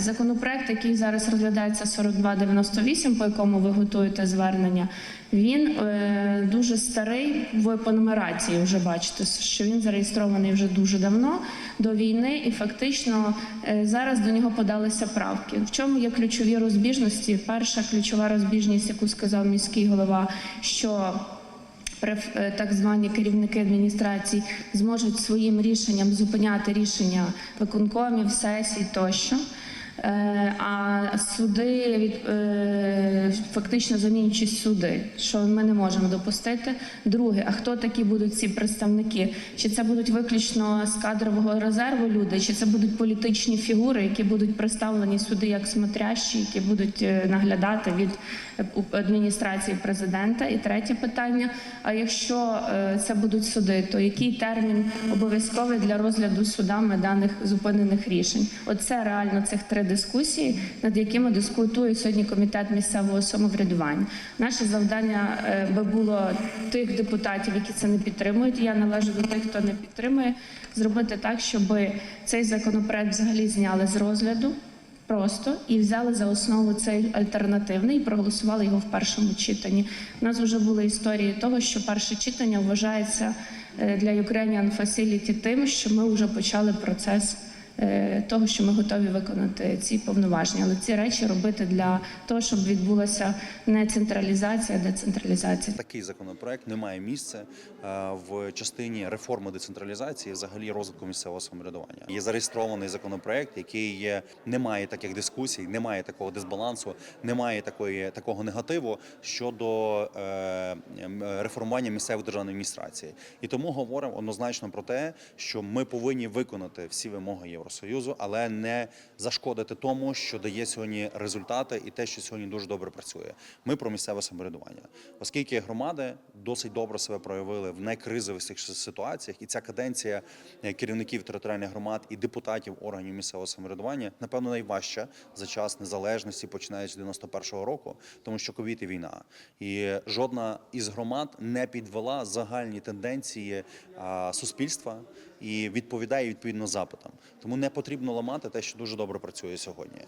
Законопроект, який зараз розглядається 4298, по якому ви готуєте звернення, він е, дуже старий в по нумерації. Вже бачите, що він зареєстрований вже дуже давно до війни, і фактично е, зараз до нього подалися правки. В чому є ключові розбіжності? Перша ключова розбіжність, яку сказав міський голова, що е, так звані керівники адміністрацій зможуть своїм рішенням зупиняти рішення виконкомів, сесій тощо. Е, А суди від е, фактично замінюючи суди, що ми не можемо допустити. Друге, а хто такі будуть ці представники? Чи це будуть виключно з кадрового резерву люди, чи це будуть політичні фігури, які будуть представлені сюди як смотрящі, які будуть е, наглядати від адміністрації президента? І третє питання: а якщо це будуть суди, то який термін обов'язковий для розгляду судами даних зупинених рішень? Оце реально цих три дискусії, над якими дискутує сьогодні комітет місцевого самоврядування. Наше завдання е, би було тих депутатів, які це не підтримують. Я належу до тих, хто не підтримує, зробити так, щоб цей законопроект взагалі зняли з розгляду. Просто і взяли за основу цей альтернативний і проголосували його в першому читанні. У нас вже були історії того, що перше читання вважається е, для Ukrainian Facility тим, що ми вже почали процес того, що ми готові виконати ці повноваження. Але ці речі робити для того, щоб відбулася не централізація, а децентралізація. Такий законопроект не має місця е, в частині реформи децентралізації, взагалі розвитку місцевого самоврядування. Є зареєстрований законопроект, який є, не має таких дискусій, не має такого дисбалансу, не має такої такого негативу щодо е, реформування місцевої державної адміністрації. І тому говоримо однозначно про те, що ми повинні виконати всі вимоги Євросоюзу, але не зашкодити тому, що дає сьогодні результати, і те, що сьогодні дуже добре працює. Ми про місцеве самоврядування, оскільки громади досить добре себе проявили в найкризових ситуаціях, і ця каденція е, керівників територіальних громад і депутатів органів місцевого самоврядування напевно найважча за час незалежності, починаючи з 91-го року, тому що ковід і війна, і жодна із громад не підвела загальні тенденції суспільства і відповідає відповідно запитам. Тому не потрібно ламати те, що дуже добре працює сьогодні.